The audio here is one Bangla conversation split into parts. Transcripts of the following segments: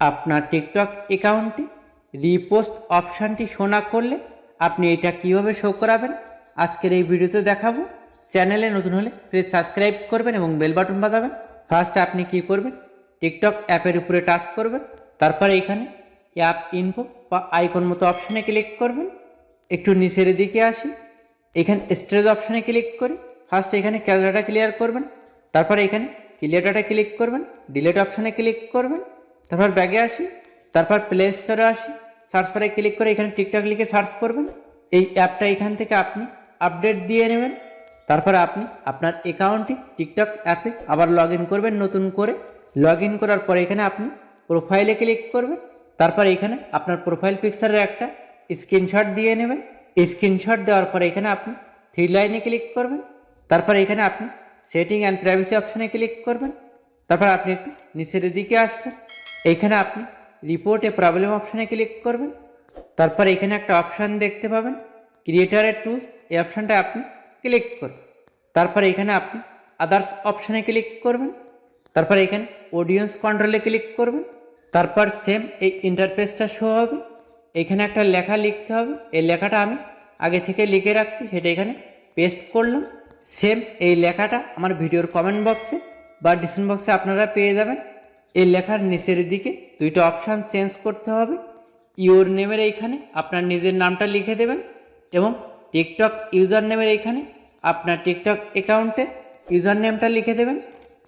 আপনার টিকটক অ্যাকাউন্টে রিপোস্ট অপশানটি শো না করলে আপনি এটা কীভাবে শো করাবেন? আজকের এই ভিডিওতে দেখাবো। চ্যানেলে নতুন হলে প্লিজ সাবস্ক্রাইব করবেন এবং বেল বাটন বাজাবেন। ফার্স্ট আপনি কি করবেন? টিকটক অ্যাপের উপরে টাচ করবেন। তারপরে এখানে অ্যাপ ইনফো বা আইকন মতো অপশানে ক্লিক করবেন। একটু নিচের দিকে আসি। এখানে স্টোরেজ অপশানে ক্লিক করে ফার্স্ট এখানে ক্যামেরাটা ক্লিয়ার করবেন। তারপর এখানে ক্লিয়ার ডাটা ক্লিক করবেন। ডিলেট অপশানে ক্লিক করবেন। তারপর ব্যাগে আসি, তারপর প্লে স্টোরে আসি সার্চ বারে ক্লিক করে এখানে টিকটক লিখে সার্চ করবেন। এই অ্যাপটা এখান থেকে আপনি আপডেট দিয়ে নেবেন। তারপর আপনি আপনার অ্যাকাউন্টটি টিকটক অ্যাপে আবার লগ ইন করবেন নতুন করে। লগ ইন করার পরে এখানে আপনি প্রোফাইলে ক্লিক করবেন। তারপর এখানে আপনার প্রোফাইল পিকচারের একটা স্ক্রিনশট দিয়ে নেবেন। স্ক্রিনশট দেওয়ার পরে এখানে আপনি থ্রি লাইনে ক্লিক করবেন। তারপর এখানে আপনি সেটিং অ্যান্ড প্রাইভেসি অপশানে ক্লিক করবেন। তারপর আপনি একটু নিচের দিকে আসবেন। এইখানে আপনি রিপোর্টে প্রবলেম অপশানে ক্লিক করবেন, তারপর এখানে একটা অপশান দেখতে পাবেন ক্রিয়েটারের টুলস এই অপশানটা আপনি ক্লিক করবেন। তারপর এখানে আপনি আদার্স অপশানে ক্লিক করবেন, তারপর এখানে অডিয়েন্স কন্ট্রোলে ক্লিক করবেন, তারপর সেম এই ইন্টারফেসটা শো হবে। এখানে একটা লেখা লিখতে হবে, এই লেখাটা আমি আগে থেকে লিখে রাখছি, সেটা এখানে পেস্ট করলাম। সেম এই লেখাটা আমার ভিডিওর কমেন্ট বক্সে বা ডিসক্রিপশন বক্সে আপনারা পেয়ে যাবেন। এই লেখার নিচের দিকে দুইটা অপশান চেঞ্জ করতে হবে। ইওর নেমের এইখানে আপনার নিজের নামটা লিখে দেবেন এবং টিকটক ইউজার নেমের এইখানে আপনার টিকটক অ্যাকাউন্টের ইউজার নেমটা লিখে দেবেন।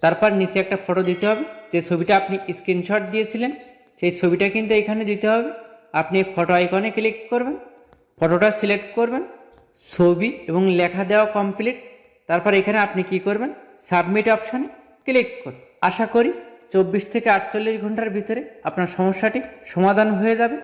তারপর নিচে একটা ফটো দিতে হবে। যে ছবিটা আপনি স্ক্রিনশট দিয়েছিলেন, সেই ছবিটা কিন্তু এখানে দিতে হবে। আপনি ফটো আইকনে ক্লিক করবেন ফটোটা সিলেক্ট করবেন, ছবি এবং লেখা দেওয়া কমপ্লিট তারপর এখানে আপনি কি করবেন সাবমিট অপশানে ক্লিক করুন। আশা করি চব্বিশ থেকে আটচল্লিশ ঘণ্টার ভিতরে আপনার সমস্যাটি সমাধান হয়ে যাবে।